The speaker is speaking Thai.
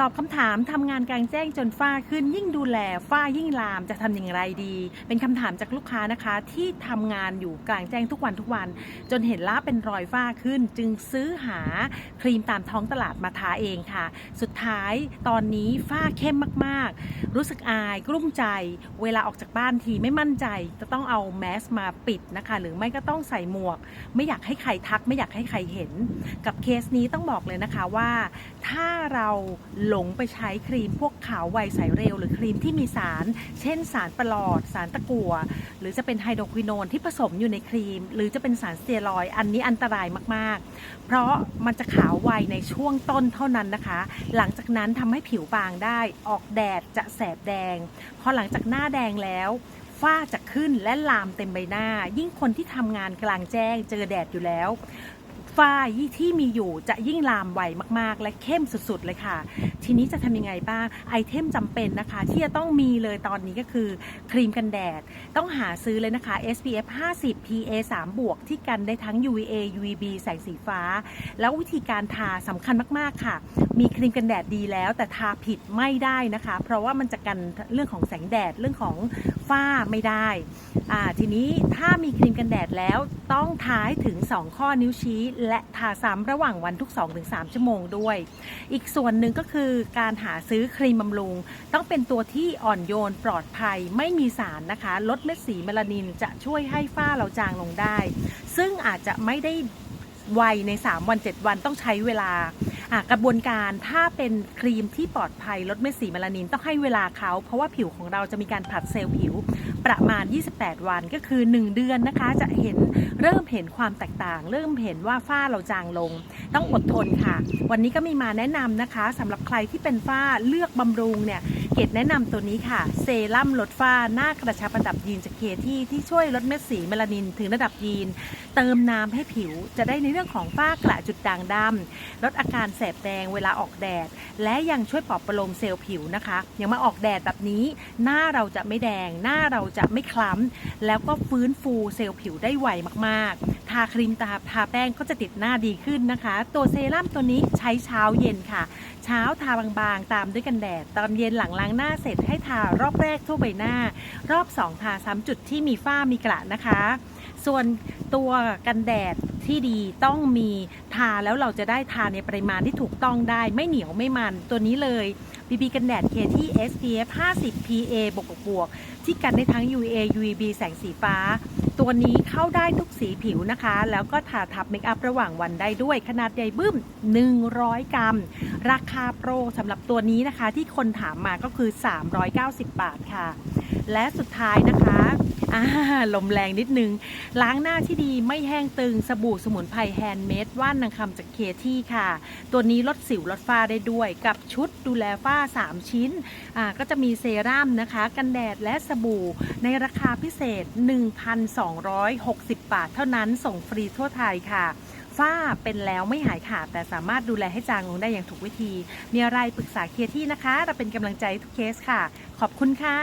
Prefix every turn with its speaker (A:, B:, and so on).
A: ตอบคำถามทำงานกลางแจ้งจนฝ้าขึ้นยิ่งดูแลฝ้ายิ่งลามจะทำอย่างไรดี เป็นคำถามจากลูกค้านะคะ ที่ทำงานอยู่กลางแจ้งทุกวันทุกวัน จนเห็นล่าเป็นรอยฝ้าขึ้น จึงซื้อหาครีมตามท้องตลาดมาทาเองค่ะ สุดท้ายตอนนี้ฝ้าเข้มมากๆ รู้สึกอายกลุ้มใจ เวลาออกจากบ้านทีไม่มั่นใจ จะต้องเอาแมสมาปิดนะคะ หรือไม่ก็ต้องใส่หมวก ไม่อยากให้ใครทัก ไม่อยากให้ใครเห็น กับเคสนี้ต้องบอกเลยนะคะว่า ถ้าเราหลงไปใช้ครีมพวกขาวไวใสเร็ว หรือครีมที่มีสาร เช่นสารประหลอด สารตะกั่วหรือจะเป็นไฮโดรควิโนนที่ผสมอยู่ในครีม หรือจะเป็นสารสเตียรอยอันนี้อันตรายมากๆ เพราะมันจะขาวไวในช่วงต้นเท่านั้นนะคะ หลังจากนั้นทำให้ผิวบางได้ออกแดดจะแสบแดงพอหลังจากหน้าแดงแล้วฝ้าจะขึ้นและลามเต็มใบหน้า ยิ่งคนที่ทำงานกลางแจ้งเจอแดดอยู่แล้วฝ้าที่มีอยู่จะยิ่งลามไวมากๆ และเข้มสุดๆเลยค่ะทีนี้จะทำยังไงบ้างไอเทมจำเป็นนะคะ ที่จะต้องมีเลยตอนนี้ก็คือครีมกันแดด ต้องหาซื้อเลยนะคะ SPF 50 PA 3 บวก ที่กันได้ทั้ง UVA UVB แสงสีฟ้า แล้ววิธีการทาสำคัญมากๆค่ะ มีครีมกันแดดดีแล้ว แต่ทาผิดไม่ได้นะคะ เพราะว่ามันจะกันเรื่องของแสงแดดเรื่องของฝ้าไม่ได้อ่าทีนี้ถ้ามีครีมกันแดดแล้วต้องทาให้ถึง 2 ข้อนิ้วชี้ และทาซ้ำระหว่างวันทุก 2-3 ชั่วโมงด้วย อีกส่วนหนึ่งก็คือการหาซื้อครีมบำรุง ต้องเป็นตัวที่อ่อนโยนปลอดภัยไม่มีสารนะคะ ลดเม็ดสีเมลานินจะช่วยให้ฝ้าเราจางลงได้ ซึ่งอาจจะไม่ได้ไวใน 3 วัน 7 วันต้องใช้เวลา กระบวนการถ้าเป็นครีมที่ปลอดภัยลดเม็ดสีเมลานินต้องให้เวลาเขา เพราะว่าผิวของเราจะมีการผลัดเซลล์ผิวประมาณ 28 วันก็คือ 1 เดือนนะคะ จะเห็นเริ่มเห็นความแตกต่าง เริ่มเห็นว่าฝ้าเราจางลง ต้องอดทนค่ะ วันนี้ก็มีมาแนะนำนะคะสำหรับใครที่เป็นฝ้าเลือกบำรุงเนี่ยเกดแนะนำตัวนี้ค่ะ เซรั่มลดฝ้าหน้ากระชับระดับยีนจากเคที่ที่ช่วยลดเม็ดสีเมลานินถึงระดับยีน เติมน้ำให้ผิวจะได้ในเรื่องของฝ้ากระจุดด่างดำลดอาการแสบแดงเวลาออกแดด และยังช่วยปลอบประโลมเซลล์ผิวนะคะย่างมาออกแดดแบบนี้ หน้าเราจะไม่แดง หน้าเราจะไม่คล้ำแล้วก็ฟื้นฟูเซลล์ผิวได้ไวมากๆทาครีมตาทาแป้งก็จะติดหน้าดีขึ้นนะคะ ตัวเซรั่มตัวนี้ใช้เช้าเย็นค่ะ เช้าทาบางๆ ตามด้วยกันแดด ตอนเย็นหลังล้างหน้าเสร็จให้ทารอบแรกทั่วใบหน้า รอบ 2 ทาซ้ำจุดที่มีฝ้ามีกระนะคะ ส่วนตัวกันแดดที่ดีต้องมีทาแล้วเราจะได้ทาในปริมาณที่ถูกต้องได้ไม่เหนียวไม่มันตัวนี้เลย BB กันแดดเคที่ SPF 50 PA บวกบวกที่กันได้ทั้ง UA UVB แสงสีฟ้า ตัวนี้เข้าได้ทุกสีผิวนะคะ แล้วก็ทาทับเมคอัพระหว่างวันได้ด้วย ขนาดใหญ่บึ้ม 100 กรัม ราคาโปรสำหรับตัวนี้นะคะ ที่คนถามมาก็คือ 390 บาทค่ะ และสุดท้ายนะคะลมแรงนิดนึง ล้างหน้าที่ดีไม่แห้งตึงสบู่สมุนไพรแฮนด์เมดว่านนางคำจากเคที่ค่ะ ตัวนี้ลดสิวลดฝ้าได้ด้วย กับชุดดูแลฝ้า 3 ชิ้น ก็จะมีเซรั่มนะคะ กันแดดและสบู่ในราคาพิเศษ 1,260 บาทเท่านั้นส่งฟรีทั่วไทยค่ะฝ้าเป็นแล้วไม่หายขาดแต่สามารถดูแลให้จางลงได้อย่างถูกวิธี มีอะไรปรึกษาเคที่นะคะ เราเป็นกำลังใจทุกเคสค่ะ ขอบคุณค่ะ